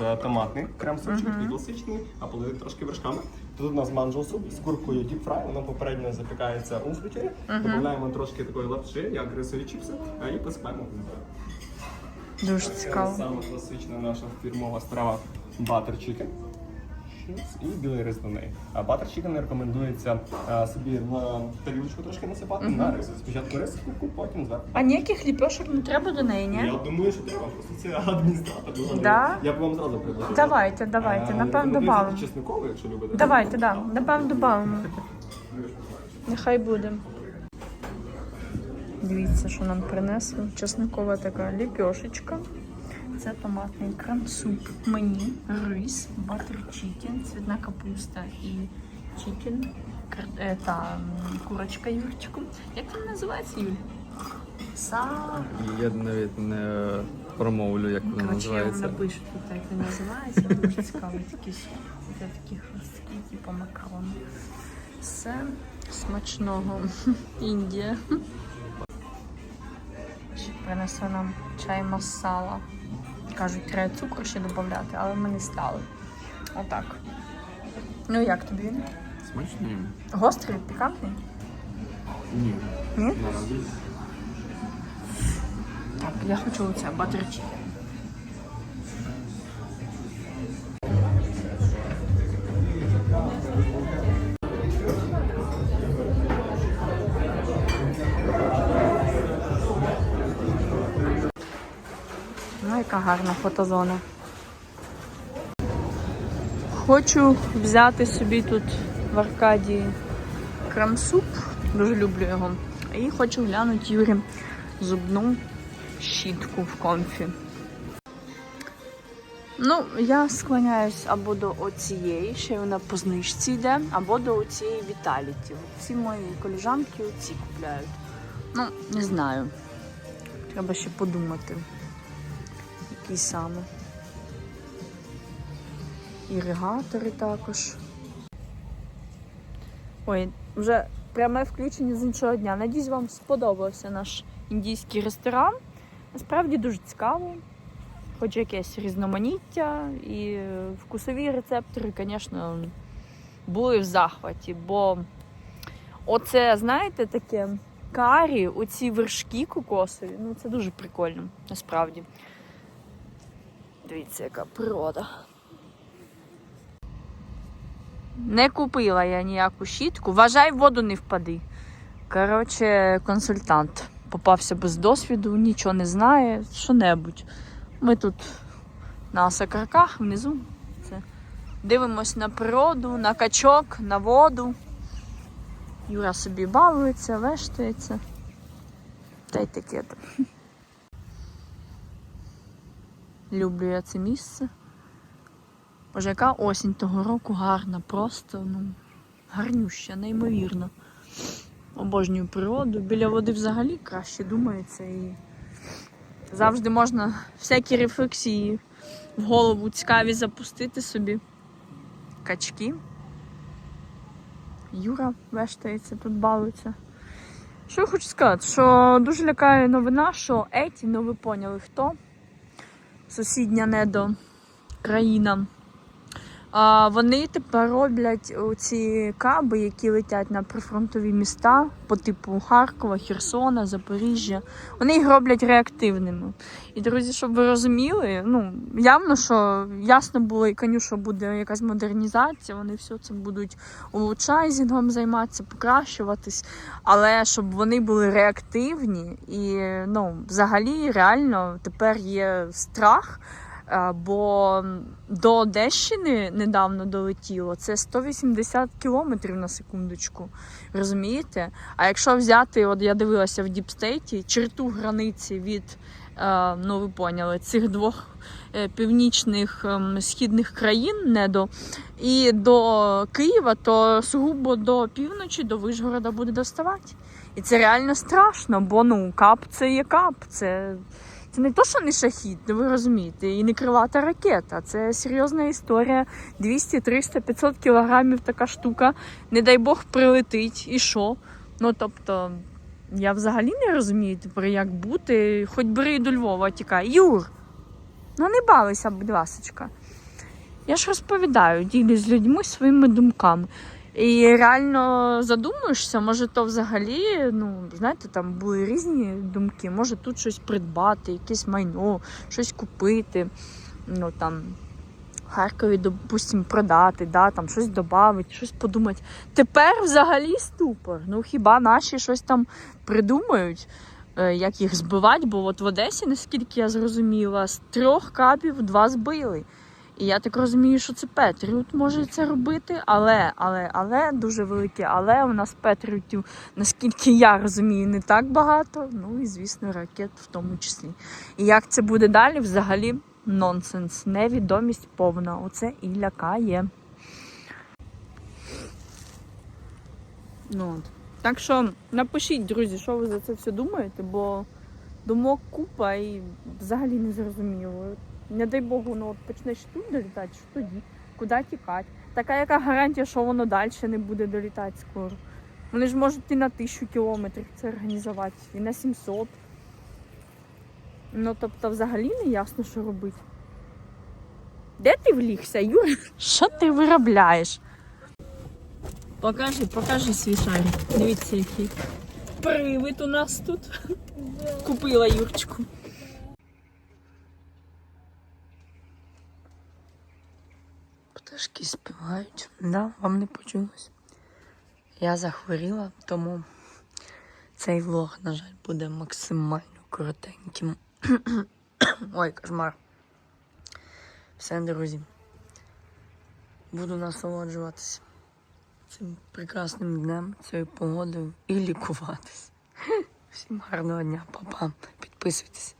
нас е, томатний крем-супчик, і класичний, а полили трошки вершками. Тут у нас манджел суп з куркою діпфрай, воно попередньо запікається у фритюрі. Додаємо трошки такої лапши, як рисові чіпси, а і посипаємо. Дуже Це цікаво. саме класична наша фірмова страва Butter Chicken. І білий рис до неї. А Butter Chicken рекомендується а, собі на тарілочку трошки насипати на рис. Спочатку рис, потім зверху. А ніяких ліпешок не треба до неї, ні? Я думаю, що треба просто це адміністратор. Да? Я б вам зразу предложив. Давайте, давайте, Е, напевно, добавимо. Чесниковий, якщо любите. Давайте, да. Напевно, додамо. Нехай буде. Дивіться, що нам принесли. Чесникова така ліпешечка. Це томатний крем-суп. Мені, рис, батер чікен, цвітна капуста і чікен. е, Та курочка Юрчику. Як він називається, Юль? Са. Я навіть не промовлю, як воно Коротше, я вам напишу тут, як він називається. Дуже цікаво. Такі, ж- це такі хрусткі, типу макарони. Все смачного. Індія. Принесли нам чай масала. Кажуть, треба цукор ще додати, але ми не стали. Отак. Ну як тобі він? Смачний? Гострий, пікантний? Ні. Ні? Наразі. Так, я хочу оце, батер Ну, гарна фотозона. Хочу взяти собі тут в Аркадії крем-суп. Дуже люблю його. І хочу глянути Юрі зубну щітку в комфі. Ну, я склоняюсь або до оцієї, ще вона по знижці йде, або до оцієї Віталіті. Ці мої коліжанки оці купляють. Ну, не знаю. Треба ще подумати, які саме. Іригатори також. Ой, вже пряме включення з іншого дня. Надіюсь, вам сподобався наш індійський ресторан. Насправді дуже цікаво. Хоч якесь різноманіття і вкусові рецептори, звісно, були в захваті. Бо оце, знаєте, таке карі, оці вершки кокосові, ну це дуже прикольно, насправді. Дивіться, яка природа. Не купила я ніяку щітку. Вважай, воду не впади. Коротше, консультант попався без досвіду, нічого не знає, що-небудь. Ми тут на сакарках внизу. Це. Дивимось на природу, на качок, на воду. Юра собі балується, вештається. Та й таке. то. Люблю я це місце. Боже, яка осінь того року гарна, просто ну, гарнюща, неймовірно. Обожнюю природу. Біля води взагалі краще думається і завжди можна всякі рефлексії в голову цікаві запустити собі. Качки. Юра вештається, тут балується. Що я хочу сказати? Що дуже лякає новина, що Еті, ну ви поняли хто? Сусідня недо країна. А, вони тепер роблять ці каби, які летять на прифронтові міста по типу Харкова, Херсона, Запоріжжя. Вони їх роблять реактивними. І, друзі, щоб ви розуміли, ну явно, що ясно було і коню, що буде якась модернізація, вони все це будуть улучшайзінгом займатися, покращуватись. Але щоб вони були реактивні і ну, взагалі реально тепер є страх. Е, Бо до Одещини недавно долетіло це 180 кілометрів на секундочку. Розумієте? А якщо взяти, от я дивилася в Діпстейті, черту границі від, е, ну ви поняли, цих двох е, північних ем, східних країн недо і до Києва, то сугубо до півночі, до Вишгорода буде доставати. І це реально страшно, бо ну кап це є кап. Це це не то, що не шахід, ну, ви розумієте, і не крилата ракета. Це серйозна історія. 200, 300, 500 кілограмів така штука. Не дай Бог прилетить. І що? Ну тобто, я взагалі не розумію тепер, як бути. Хоч бери до Львова тікай. Юр! Ну не балуйся, будь ласочка. Я ж розповідаю, ділюсь з людьми своїми думками. І реально задумуєшся, може, то взагалі, ну, знаєте, там були різні думки. Може тут щось придбати, якесь майно, щось купити. Ну там Харкові, допустим, продати, да, там щось додати, щось подумати. Тепер взагалі ступор. Ну хіба наші щось там придумають, е, як їх збивати? Бо от в Одесі, наскільки я зрозуміла, з трьох кабів два збили. І я так розумію, що це Петріот може це робити, але, але, але дуже велике, але у нас Петріотів, наскільки я розумію, не так багато. Ну і звісно, ракет в тому числі. І як це буде далі, взагалі нонсенс, невідомість повна. Оце і лякає. Ну. Так що напишіть, друзі, що ви за це все думаєте, бо думок купа і взагалі не зрозуміло. Не дай Богу, ну от почнеш тут долітати, що тоді? Куди тікати? Така яка гарантія, що воно далі не буде долітати скоро. Вони ж можуть і на тисячу кілометрів це організувати, і на 700. Ну, тобто, взагалі не ясно, що робити. Де ти влігся, Юр? Що ти виробляєш? Покажи, покажи свій шарик. Дивіться, який. Привид у нас тут. Купила Юрчику. Пташки співають. Да, вам не почулось. Я захворіла, тому цей влог, на жаль, буде максимально коротеньким. Ой, кошмар. Все, друзі. Буду насолоджуватися цим прекрасним днем, цією погодою і лікуватись. Всім гарного дня, папа. Підписуйтесь.